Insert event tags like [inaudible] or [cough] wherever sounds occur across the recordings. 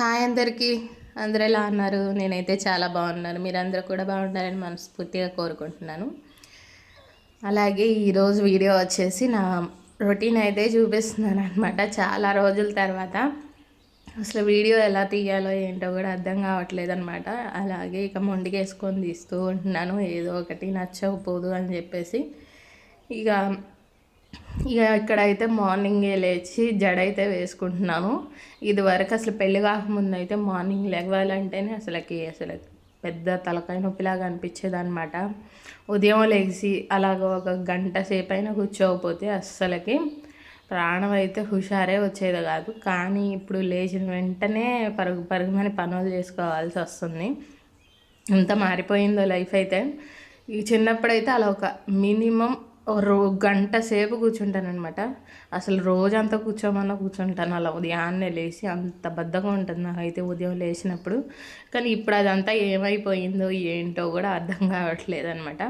Hi అందరికీ. అందరూ ఎలా ఉన్నారు? నేనైతే చాలా బాగున్నాను. మీరందరూ కూడా బాగుండాలని మనస్ఫూర్తిగా కోరుకుంటున్నాను. అలాగే ఈరోజు వీడియో వచ్చేసి నా రొటీన్ అయితే చూపిస్తున్నాను అనమాట చాలా రోజుల తర్వాత అసలు వీడియో ఎలా తీయాలో ఏంటో కూడా అర్థం కావట్లేదు అనమాట అలాగే ఇక మొండికేసుకొని తీస్తూ ఉంటున్నాను. ఏదో ఒకటి నచ్చకపోదు అని చెప్పేసి. ఇక ఇక ఇక్కడైతే మార్నింగే లేచి జడ అయితే వేసుకుంటున్నాను ఇది వరకు అసలు పెళ్ళి కాకముందు అయితే మార్నింగ్ లేవాలంటేనే అసలుకి అసలు పెద్ద తలకాయ నొప్పిలాగా అనిపించేది అనమాట ఉదయం లేచి అలాగ ఒక గంట సేపు అయినా కూర్చోకపోతే అస్సలకి ప్రాణం అయితే హుషారే వచ్చేది కాదు. కానీ ఇప్పుడు లేచిన వెంటనే పరుగు పరుగుమని పనులు చేసుకోవాల్సి వస్తుంది. ఎంత మారిపోయిందో లైఫ్ అయితే. ఈ చిన్నప్పుడైతే అలా ఒక మినిమం గంట సేపు కూర్చుంటానమాట అసలు రోజంతా కూర్చోమన్నా కూర్చుంటాను. అలా ఉదయాన్నే లేచి అంత బద్దగా ఉంటుంది నాకైతే ఉదయం లేచినప్పుడు. కానీ ఇప్పుడు అదంతా ఏమైపోయిందో ఏంటో కూడా అర్థం కావట్లేదు అనమాట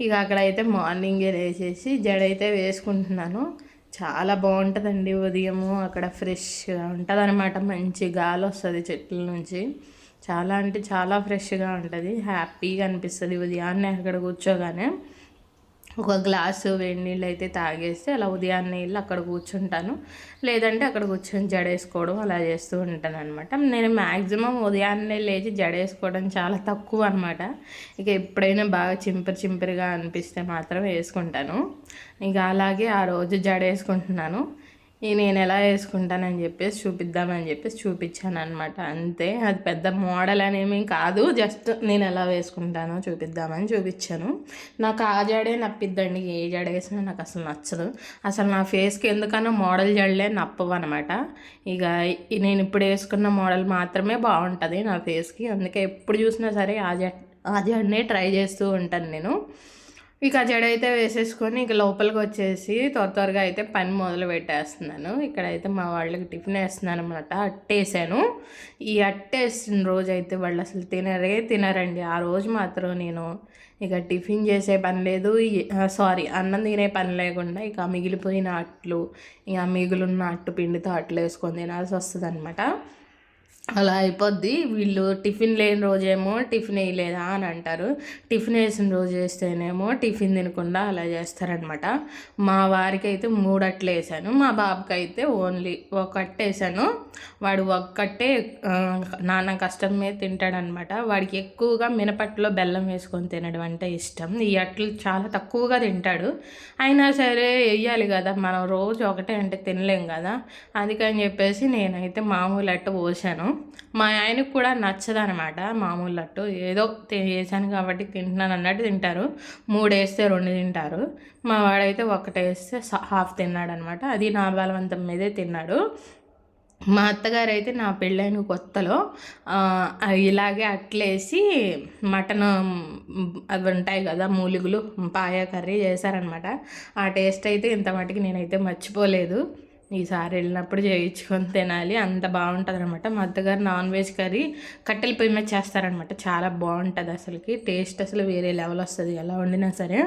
ఇక అక్కడైతే మార్నింగే లేచేసి జడైతే వేసుకుంటున్నాను. చాలా బాగుంటుందండి ఉదయము. అక్కడ ఫ్రెష్గా ఉంటుంది అనమాట మంచి గాలి వస్తుంది చెట్ల నుంచి. చాలా అంటే చాలా ఫ్రెష్గా ఉంటుంది. హ్యాపీగా అనిపిస్తుంది ఉదయాన్నే అక్కడ కూర్చోగానే. ఒక గ్లాసు వేడి నీళ్ళు అయితే తాగేస్తే అలా ఉదయాన్నే వెళ్ళి అక్కడ కూర్చుంటాను. లేదంటే అక్కడ కూర్చొని జడేసుకోవడం అలా చేస్తూ ఉంటాను అనమాట నేను మ్యాక్సిమం ఉదయాన్నే లేచి జడేసుకోవడం చాలా తక్కువ అనమాట ఇక ఎప్పుడైనా బాగా చింపిరి చింపిరిగా అనిపిస్తే మాత్రం వేసుకుంటాను. ఇక అలాగే ఆ రోజు జడేసుకుంటున్నాను. ఈ నేను ఎలా వేసుకుంటానని చెప్పేసి చూపిద్దామని చెప్పేసి చూపించాను అనమాట అంతే అది పెద్ద మోడల్ అనేమి కాదు జస్ట్ నేను ఎలా వేసుకుంటానో చూపిద్దామని చూపించాను. నాకు ఆ జాడే నప్పిద్దండి ఏ జడ వేసినా నాకు అసలు నచ్చదు. అసలు నా ఫేస్కి ఎందుకన్నా మోడల్ జడలే నప్పవు అనమాట ఇక నేను ఇప్పుడు వేసుకున్న మోడల్ మాత్రమే బాగుంటుంది నా ఫేస్కి. అందుకే ఎప్పుడు చూసినా సరే ఆ జడ్ ఆ జడనే ట్రై చేస్తూ ఉంటాను నేను. ఇక జడ అయితే వేసేసుకొని ఇక లోపలికి వచ్చేసి త్వర త్వరగా అయితే పని మొదలు పెట్టేస్తున్నాను. ఇక్కడైతే మా వాళ్ళకి టిఫిన్ వేస్తున్నాను అనమాట అట్టేసాను ఈ అట్టేసిన రోజు అయితే వాళ్ళు అసలు తినరే తినరండి. ఆ రోజు మాత్రం నేను ఇక టిఫిన్ చేసే పని లేదు. సారీ అన్నం తినే పని లేకుండా ఇక మిగిలిపోయిన అట్లు ఇక మిగులున్న అట్టు పిండితో అట్లు వేసుకొని తినాల్సి వస్తుంది అనమాట అలా అయిపోద్ది. వీళ్ళు టిఫిన్ లేని రోజేమో టిఫిన్ వేయలేదా అని అంటారు. టిఫిన్ వేసిన రోజు వేస్తేనేమో టిఫిన్ తినకుండా అలా చేస్తారనమాట మా వారికి అయితే మూడట్లు వేసాను. మా బాబుకి అయితే ఓన్లీ ఒకటి వేసాను. వాడు ఒక్కటే నాన్న కష్టం మీద తింటాడనమాట వాడికి ఎక్కువగా మినపట్టులో బెల్లం వేసుకొని తినడం అంటే ఇష్టం. ఈ అట్లు చాలా తక్కువగా తింటాడు. అయినా సరే వేయాలి కదా. మనం రోజు ఒకటే అంటే తినలేం కదా. అందుకని చెప్పేసి నేనైతే మామూలు అట్టు పోసాను. మా ఆయనకు కూడా నచ్చదనమాట మామూలు లట్టు. ఏదో వేసాను కాబట్టి తింటున్నాను అన్నట్టు తింటారు. మూడు వేస్తే రెండు తింటారు. మా వాడైతే ఒకటి వేస్తే హాఫ్ తిన్నాడు అనమాట అది నా బలవంతం మీదే తిన్నాడు. మా అత్తగారు అయితే నా పెళ్ళైన కొత్తలో ఇలాగే అట్లేసి మటన్ అవి ఉంటాయి కదా మూలిగులు పాయ కర్రీ చేశారనమాట ఆ టేస్ట్ అయితే ఇంత మటుకు నేనైతే మర్చిపోలేదు. ఈసారి వెళ్ళినప్పుడు చేయించుకొని తినాలి. అంత బాగుంటుంది అనమాట మా అత్తగారు నాన్ వెజ్ కర్రీ కట్టెల పొయ్యి మీద చేస్తారనమాట. చాలా బాగుంటుంది అసలుకి. టేస్ట్ అసలు వేరే లెవెల్ వస్తుంది. ఎలా వండినా సరే.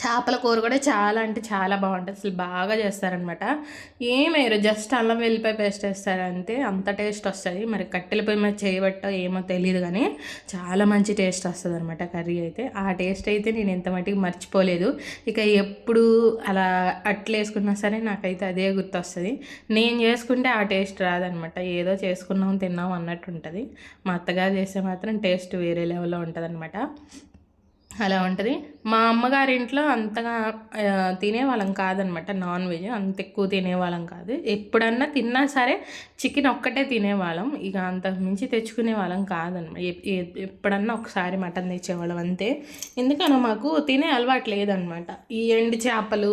చేపల కూర కూడా చాలా అంటే చాలా బాగుంటుంది. అసలు బాగా చేస్తారనమాట ఏమేరు జస్ట్ అల్లం వెల్లిపాయ పేస్ట్ వేస్తారు అంతే. అంత టేస్ట్ వస్తుంది. మరి కట్టెల పొయ్యి మీద చేయబట్టో ఏమో తెలియదు కానీ చాలా మంచి టేస్ట్ వస్తుంది అనమాట కర్రీ అయితే. ఆ టేస్ట్ అయితే నేను ఎంత మటుకు మర్చిపోలేదు. ఇక ఎప్పుడు అలా అట్లు వేసుకున్నా సరే నాకైతే అదే గుర్తొస్తుంది. నేను చేసుకుంటే ఆ టేస్ట్ రాదనమాట ఏదో చేసుకున్నాం తిన్నాం అన్నట్టు ఉంటుంది. మా అత్తగారు చేస్తే మాత్రం టేస్ట్ వేరే లెవెల్లో ఉంటుంది అనమాట అలా ఉంటుంది. మా అమ్మగారి ఇంట్లో అంతగా తినేవాళ్ళం కాదనమాట. నాన్ వెజ్ అంత ఎక్కువ తినేవాళ్ళం కాదు. ఎప్పుడన్నా తిన్నా సరే చికెన్ ఒక్కటే తినేవాళ్ళం. ఇక అంత మించి తెచ్చుకునే వాళ్ళం కాదనమాట ఎప్పుడన్నా ఒకసారి మటన్ తెచ్చేవాళ్ళం అంతే. ఎందుకనో మాకు తినే అలవాటు లేదనమాట. ఈ ఎండు చేపలు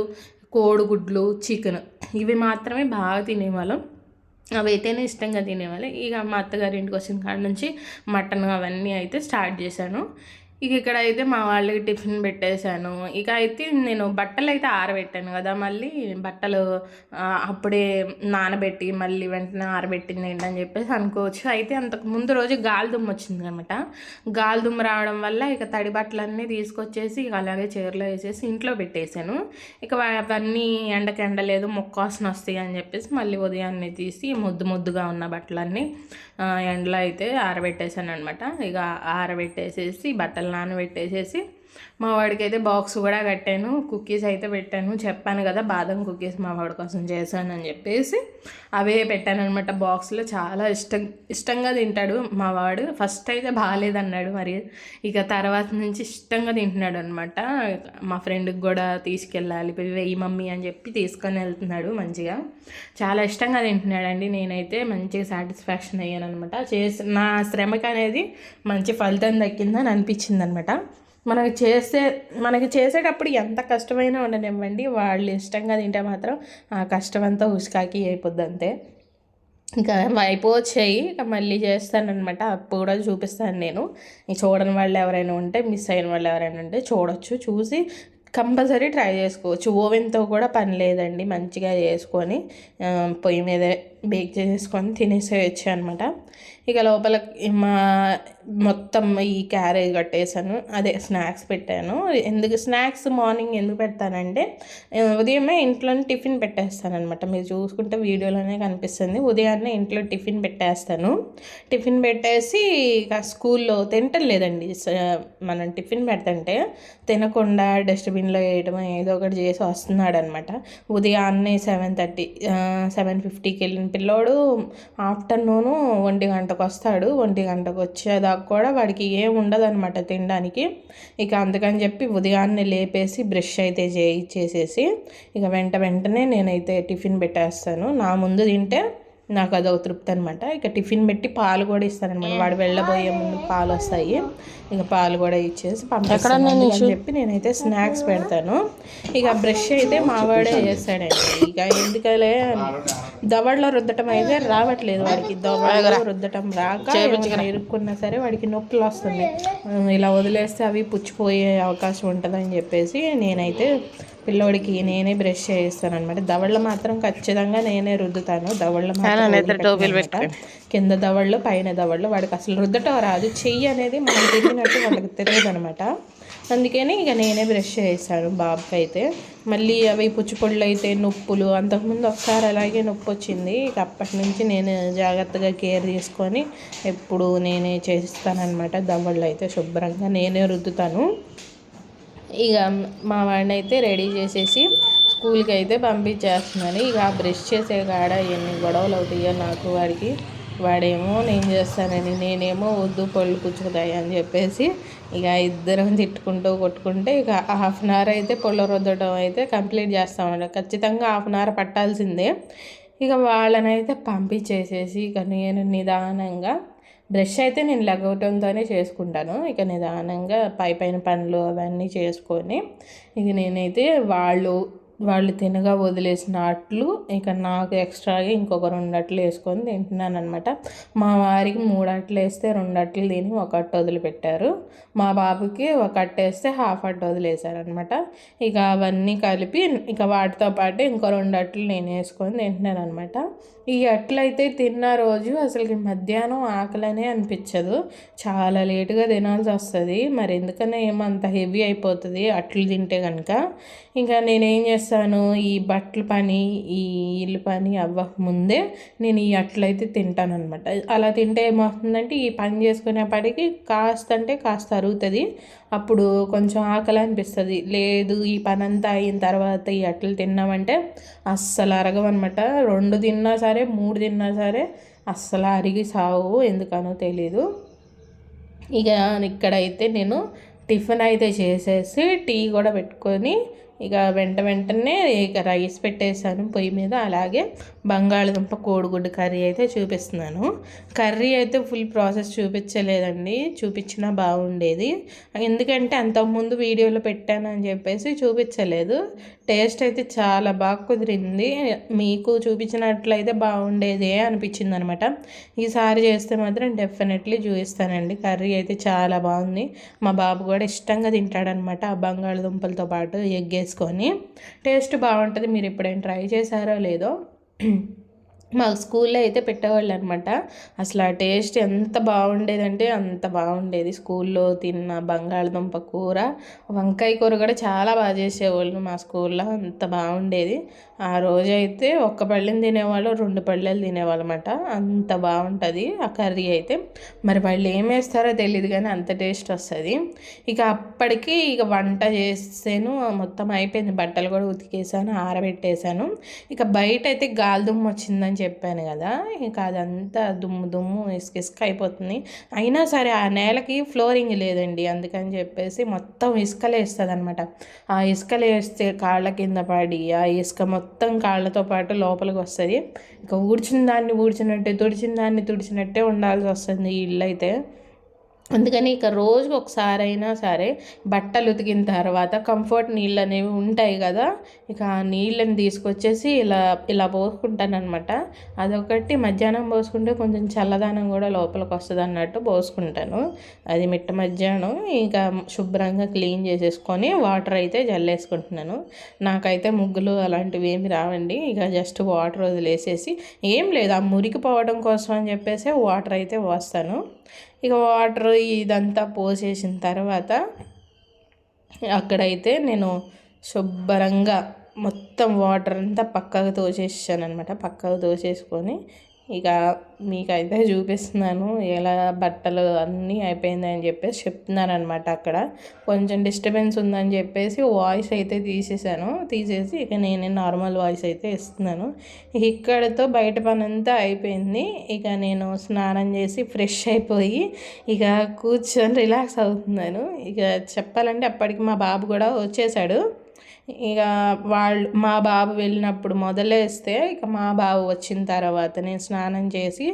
కోడిగుడ్లు చికెన్ ఇవి మాత్రమే బాగా తినేవాళ్ళం. అవి అయితేనే ఇష్టంగా తినేవాళ్ళు. ఇక మా అత్తగారి ఇంటికి వచ్చిన కాడ నుంచి మటన్ అవన్నీ అయితే స్టార్ట్ చేశాను. ఇక ఇక్కడ అయితే మా వాళ్ళకి టిఫిన్ పెట్టేశాను. ఇక అయితే నేను బట్టలు అయితే ఆరబెట్టాను కదా మళ్ళీ బట్టలు అప్పుడే నానబెట్టి మళ్ళీ వెంటనే ఆరబెట్టింది ఏంటని చెప్పేసి అనుకోవచ్చు. అయితే అంతకు ముందు రోజు గాలిదుమ్మ వచ్చింది అనమాట. గాలిదుమ్మ రావడం వల్ల ఇక తడి బట్టలన్నీ తీసుకొచ్చేసి ఇక అలాగే చీరలో వేసేసి ఇంట్లో పెట్టేశాను. ఇక అవన్నీ ఎండకి ఎండలేదు మొక్కాసన వస్తాయి అని చెప్పేసి మళ్ళీ ఉదయాన్నే తీసి ముద్దు ముద్దుగా ఉన్న బట్టలన్నీ ఎండలో అయితే ఆరబెట్టేశాను అనమాట. ఇక ఆరబెట్టేసేసి బట్టలు నానబెట్టేసేసి మా వాడికి అయితే బాక్స్ కూడా కట్టాను కుకీస్ అయితే పెట్టాను. చెప్పాను కదా బాదం కుకీస్ మా వాడి కోసం చేశాను అని చెప్పేసి అవే పెట్టాను అనమాట బాక్స్లో చాలా ఇష్టం ఇష్టంగా తింటాడు మా వాడు. ఫస్ట్ అయితే బాగాలేదన్నాడు మరి. ఇక తర్వాత నుంచి ఇష్టంగా తింటున్నాడు అనమాట మా ఫ్రెండ్కి కూడా తీసుకెళ్ళాలి వెయ్యి మమ్మీ అని చెప్పి తీసుకొని వెళ్తున్నాడు మంచిగా. చాలా ఇష్టంగా తింటున్నాడండి. నేనైతే మంచిగా సాటిస్ఫాక్షన్ అయ్యాను అనమాట చేసి నా శ్రమకు అనేది మంచి ఫలితం దక్కిందని అనిపించింది అనమాట మనకి చేస్తే మనకి చేసేటప్పుడు ఎంత కష్టమైనా ఉండనివ్వండి. వాళ్ళు ఇష్టంగా తింటే మాత్రం ఆ కష్టం అంతా ఉసుకాకి అయిపోద్ది అంతే. ఇంకా అయిపోవచ్చాయి ఇక మళ్ళీ చేస్తానమాట అప్పుడు కూడా చూపిస్తాను నేను. చూడని వాళ్ళు ఎవరైనా ఉంటే మిస్ అయిన వాళ్ళు ఎవరైనా ఉంటే చూడొచ్చు. చూసి కంపల్సరీ ట్రై చేసుకోవచ్చు. ఓవెన్తో కూడా పని లేదండి. మంచిగా చేసుకొని పొయ్యి మీద బేక్ చేసుకొని తినేసేయచ్చు అనమాట ఇక లోపల మా మొత్తం ఈ క్యారేజ్ కట్టేసాను అదే స్నాక్స్ పెట్టాను. ఎందుకు స్నాక్స్ మార్నింగ్ ఎందుకు పెడతానంటే ఉదయమే ఇంట్లోనే టిఫిన్ పెట్టేస్తానమాట మీరు చూసుకుంటే వీడియోలోనే కనిపిస్తుంది. ఉదయాన్నే ఇంట్లో టిఫిన్ పెట్టేస్తాను. టిఫిన్ పెట్టేసి ఇక స్కూల్లో తింటలేదండి లేదండి. మనం టిఫిన్ పెడతంటే తినకుండా డస్ట్బిన్లో వేయడం ఏదో ఒకటి చేసి వస్తున్నాడనమాట ఉదయాన్నే సెవెన్ థర్టీ సెవెన్ ఫిఫ్టీకి వెళ్ళిన పిల్లోడు ఆఫ్టర్నూను ఒంటి గంటకు వస్తాడు. ఒంటి గంటకు వచ్చేదాకా కూడా వాడికి ఏం ఉండదు అనమాట తినడానికి. ఇక అందుకని చెప్పి ఉదయాన్నే లేపేసి బ్రష్ అయితే చేయించేసేసి ఇక వెంట వెంటనే నేనైతే టిఫిన్ పెట్టేస్తాను. నా ముందు తింటే నాకు అదొక తృప్తి అనమాట ఇక టిఫిన్ పెట్టి పాలు కూడా ఇస్తానమాట వాడు వెళ్ళబోయే ముందు పాలు వస్తాయి. ఇక పాలు కూడా ఇచ్చేసి పంపిస్తాను అని చెప్పి నేనైతే స్నాక్స్ పెడతాను. ఇక బ్రష్ అయితే మావాడే చేస్తాడండి. ఇక ఎందుకలే దవడలో రుద్దటం అయితే రావట్లేదు వాడికి. దవడలో రుద్దటం రాక ఇరుక్కున్నా సరే వాడికి నొప్పులు వస్తుంది ఇలా వదిలేస్తే అవి పుచ్చిపోయే అవకాశం ఉంటుందని చెప్పేసి నేనైతే పిల్లోడికి నేనే బ్రష్ చేయిస్తాను అనమాట దవళ్ళు మాత్రం ఖచ్చితంగా నేనే రుద్దుతాను. దవళ్ళు మాత్రం. కింద దవళ్ళు పైన దవళ్ళు వాడికి అసలు రుద్దటం రాదు. చెయ్యి అనేది మనం తిరిగినట్టు వాళ్ళకి తెలియదు అనమాట అందుకని ఇక నేనే బ్రష్ చేస్తాను బాబుకి అయితే. మళ్ళీ అవి పుచ్చిపొళ్ళు అయితే నొప్పులు అంతకుముందు ఒకసారి అలాగే నొప్పి వచ్చింది. ఇక అప్పటి నుంచి నేను జాగ్రత్తగా కేర్ తీసుకొని ఎప్పుడు నేనే చేస్తానన్నమాట దవళ్ళు అయితే శుభ్రంగా నేనే రుద్దుతాను. ఇక మా వాడిని అయితే రెడీ చేసేసి స్కూల్కి అయితే పంపించేస్తున్నాను. ఇక ఆ బ్రష్ చేసే కాడ ఎన్ని గొడవలు అవుతాయో నాకు వాడికి వాడేమో నేను చేస్తానని నేనేమో వద్దు పళ్ళు పుచ్చుకుతాయి అని చెప్పేసి ఇక ఇద్దరం తిట్టుకుంటూ కొట్టుకుంటే ఇక హాఫ్ అన్ అవర్ అయితే పళ్ళు రుద్దడం అయితే కంప్లీట్ చేస్తామండి. ఖచ్చితంగా హాఫ్ అన్ అవర్ పట్టాల్సిందే. ఇక వాళ్ళనైతే పంపించేసేసి ఇక నేను నిదానంగా బ్రష్ అయితే నేను లగవటంతోనే చేసుకుంటాను. ఇక నిదానంగా పై పైన పనులు అవన్నీ చేసుకొని ఇక నేనైతే వాళ్ళు వాళ్ళు తినగా వదిలేసిన అట్లు ఇక నాకు ఎక్స్ట్రాగా ఇంకొక రెండు అట్లు వేసుకొని తింటున్నాను అనమాట మా వారికి మూడు అట్లు వేస్తే రెండు అట్లు తిని ఒక అట్టు వదిలిపెట్టారు. మా బాబుకి ఒక అట్టు వేస్తే హాఫ్ అట్టు వదిలేశారనమాట ఇక అవన్నీ కలిపి ఇక వాటితో పాటు ఇంకో రెండు అట్లు నేను వేసుకొని తింటున్నాను అనమాట ఈ అట్లు అయితే తిన్న రోజు అసలుకి మధ్యాహ్నం ఆకలనే అనిపించదు. చాలా లేటుగా తినాల్సి వస్తుంది. మరి ఎందుకనే ఏమో అంత హెవీ అయిపోతుంది అట్లు తింటే కనుక ఇంకా నేనేం చేస్తాను ఈ బట్టల పని ఈ ఇల్లు పని అవ్వక ముందే నేను ఈ అట్లయితే తింటాను అనమాట అలా తింటే ఏమవుతుందంటే ఈ పని చేసుకునేప్పటికి కాస్త అంటే కాస్త అరుగుతుంది. అప్పుడు కొంచెం ఆకలి అనిపిస్తుంది. లేదు ఈ పని అంతా అయిన తర్వాత ఈ అట్లు తిన్నామంటే అస్సలు అరగవన్నమాట రెండు తిన్నా సరే మూడు తిన్నా సరే అస్సలు అరిగి సావు ఎందుకనో తెలీదు. ఇక ఇక్కడైతే నేను టిఫిన్ అయితే చేసేసి టీ కూడా పెట్టుకొని ఇక వెంట వెంటనే ఇక రైస్ పెట్టేశాను పొయ్యి మీద అలాగే బంగాళదుంప కోడిగుడ్డు కర్రీ అయితే చూపిస్తున్నాను. కర్రీ అయితే ఫుల్ ప్రాసెస్ చూపించలేదండి. చూపించినా బాగుండేది. ఎందుకంటే అంతకుముందు వీడియోలో పెట్టానని చెప్పేసి చూపించలేదు. టేస్ట్ అయితే చాలా బాగా కుదిరింది. మీకు చూపించినట్లయితే బాగుండేదే అనిపించింది అనమాట ఈసారి చేస్తే మాత్రం డెఫినెట్లీ చూపిస్తానండి. కర్రీ అయితే చాలా బాగుంది. మా బాబు కూడా ఇష్టంగా తింటాడనమాట ఆ బంగాళదుంపలతో పాటు ఎగ్ వేసుకొని. టేస్ట్ బాగుంటుంది. మీరు ఎప్పుడైనా ట్రై చేశారో లేదో 嗯 [clears throat] మాకు స్కూల్లో అయితే పెట్టేవాళ్ళు అనమాట అసలు ఆ టేస్ట్ ఎంత బాగుండేదంటే అంత బాగుండేది. స్కూల్లో తిన్న బంగాళదుంప కూర వంకాయ కూర కూడా చాలా బాగా చేసేవాళ్ళు మా స్కూల్లో. అంత బాగుండేది. ఆ రోజు అయితే ఒక్క పళ్ళెని తినేవాళ్ళు రెండు పళ్ళెలు తినేవాళ్ళు అనమాట అంత బాగుంటుంది ఆ కర్రీ అయితే. మరి వాళ్ళు ఏం వేస్తారో తెలియదు కానీ అంత టేస్ట్ వస్తుంది. ఇక అప్పటికి ఇక వంట చేసాను. మొత్తం అయిపోయింది. బట్టలు కూడా ఉతికేసాను ఆరబెట్టేశాను ఇక బయట అయితే గాలిదుమ్మ వచ్చిందని చెప్పాను కదా ఇంకా అదంతా దుమ్ము దుమ్ము ఇసుక ఇసుక అయిపోతుంది. అయినా సరే ఆ నేలకి ఫ్లోరింగ్ లేదండి అందుకని చెప్పేసి మొత్తం ఇసుకలేస్తుంది అనమాట ఆ ఇసుకలేస్తే కాళ్ళ కింద పడి ఆ ఇసుక మొత్తం కాళ్ళతో పాటు లోపలికి వస్తుంది. ఇంకా ఊడ్చిన దాన్ని ఊడ్చినట్టే తుడిచిన దాన్ని తుడిచినట్టే ఉండాల్సి వస్తుంది ఈ ఇల్లు అయితే. అందుకని ఇక రోజు ఒకసారి అయినా సరే బట్టలు ఉతికిన తర్వాత కంఫర్ట్ నీళ్ళు అనేవి ఉంటాయి కదా ఇక ఆ నీళ్ళని తీసుకొచ్చేసి ఇలా ఇలా పోసుకుంటాను అనమాట అదొకటి. మధ్యాహ్నం పోసుకుంటే కొంచెం చల్లదనం కూడా లోపలికి వస్తుంది అన్నట్టు పోసుకుంటాను. అది మిట్ట మధ్యాహ్నం ఇంకా శుభ్రంగా క్లీన్ చేసేసుకొని వాటర్ అయితే జల్లేసుకుంటున్నాను. నాకైతే ముగ్గులు అలాంటివి ఏమి రావండి. ఇక జస్ట్ వాటర్ వదిలేసేసి ఏం లేదు. ఆ మురికి పోవడం కోసం అని చెప్పేసి వాటర్ అయితే పోస్తాను. ఇక వాటర్ ఇదంతా పోసేసిన తర్వాత అక్కడైతే నేను శుభ్రంగా మొత్తం వాటర్ అంతా పక్కకు తోసేసాను అనమాట పక్కకు తోసేసుకొని ఇక మీకైతే చూపిస్తున్నాను ఎలా బట్టలు అన్నీ అయిపోయిందని చెప్పేసి చెప్తున్నారనమాట అక్కడ. కొంచెం డిస్టర్బెన్స్ ఉందని చెప్పేసి వాయిస్ అయితే తీసేసాను తీసేసి ఇక నేనే నార్మల్ వాయిస్ అయితే ఇస్తున్నాను. ఇక్కడతో బయట పని అంతా అయిపోయింది. ఇక నేను స్నానం చేసి ఫ్రెష్ అయిపోయి ఇక కూర్చొని రిలాక్స్ అవుతున్నాను. ఇక చెప్పాలంటే అప్పటికి మా బాబు కూడా వచ్చేసాడు. ఇక వాళ్ళు మా బాబు వెళ్ళినప్పుడు మొదలేస్తే ఇక మా బాబు వచ్చిన తర్వాత నేను స్నానం చేసి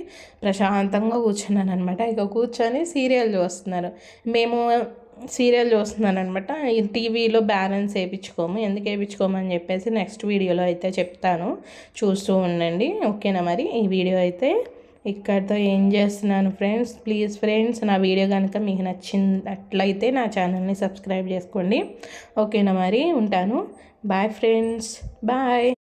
ప్రశాంతంగా కూర్చున్నాను అనమాట ఇక కూర్చొని సీరియల్ చూస్తున్నారు. మేము సీరియల్ చూస్తున్నాను అనమాట టీవీలో బ్యాలెన్స్ వేయించుకోము ఎందుకు వేయించుకోమని చెప్పేసి నెక్స్ట్ వీడియోలో అయితే చెప్తాను. చూస్తూ ఉండండి. ఓకేనా మరి? ఈ వీడియో అయితే ఇక్కడితో ఏం చేస్తున్నాను ఫ్రెండ్స్? ప్లీజ్ ఫ్రెండ్స్ నా వీడియో కనుక మీకు నచ్చినట్లయితే నా ఛానల్ని సబ్స్క్రైబ్ చేసుకోండి. ఓకేనా మరి? ఉంటాను. Bye friends. బాయ్.